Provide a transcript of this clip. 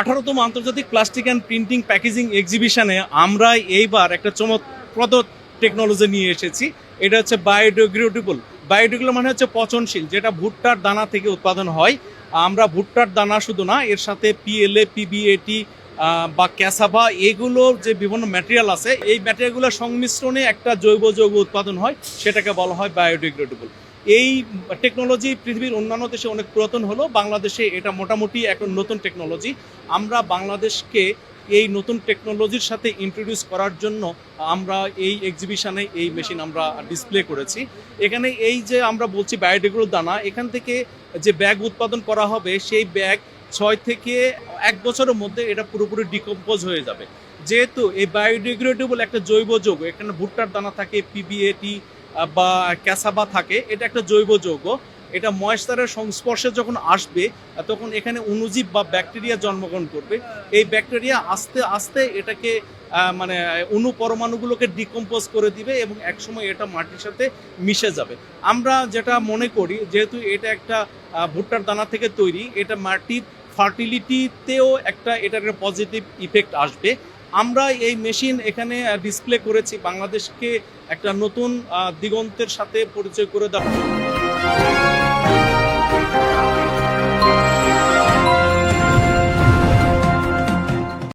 আঠারোতম আন্তর্জাতিক plastic and printing packaging এক্সিবিশনে আমরা এইবার একটা চমকপ্রদ টেকনোলজি নিয়ে এসেছি। এটা হচ্ছে বায়োডিগ্রেডেবল। বায়োডিগ্রেডেবল মানে হচ্ছে পচনশীল, যেটা ভুট্টার দানা থেকে উৎপাদন হয়। আমরা ভুট্টার দানা শুধু না, এর সাথে পিএলএ পিবিএটি বা ক্যাসাভা এগুলোর যে বিভিন্ন ম্যাটেরিয়াল আছে, এই ম্যাটেরিয়ালগুলোর সংমিশ্রণে একটা জৈব যৌগ উৎপাদন হয়, সেটাকে বলা হয় বায়োডিগ্রেডেবল। এই টেকনোলজি পৃথিবীর অন্যান্য দেশে অনেক পুরাতন হলো, বাংলাদেশে এটা মোটামুটি এখন নতুন টেকনোলজি আমরা বাংলাদেশকে এই নতুন টেকনোলজির সাথে ইন্ট্রোডিউস করার জন্য আমরা এই এক্সিবিশনে এই মেশিন আমরা ডিসপ্লে করেছি। এখানে এই যে আমরা বলছি বায়োডিগ্রেডেবল দানা, এখান থেকে যে ব্যাগ উৎপাদন করা হবে, সেই ব্যাগ ছয় থেকে এক বছরের মধ্যে এটা পুরোপুরি ডিকম্পোজ হয়ে যাবে। যেহেতু এই বায়োডিগ্রেডেবল একটা জৈব যৌগ, এখানে ভুট্টার দানা থাকে পিবিএটি বা ক্যাসাবা থাকে, এটা একটা জৈব যৌগ। এটা ময়েশ্চারের সংস্পর্শে যখন আসবে, তখন এখানে অণুজীব বা ব্যাকটেরিয়া জন্মগ্রহণ করবে। এই ব্যাকটেরিয়া আস্তে আস্তে এটাকে মানে অণু পরমাণুগুলোকে ডিকম্পোজ করে দিবে এবং একসময় এটা মাটির সাথে মিশে যাবে। আমরা যেটা মনে করি, যেহেতু এটা একটা ভুট্টার দানা থেকে তৈরি, এটা মাটির ফার্টিলিটিতেও একটা এটার পজিটিভ ইফেক্ট আসবে। আমরা এই মেশিন এখানে ডিসপ্লে করেছি। বাংলাদেশকে একটা নতুন দিগন্তের সাথে পরিচয় করে দেওয়া।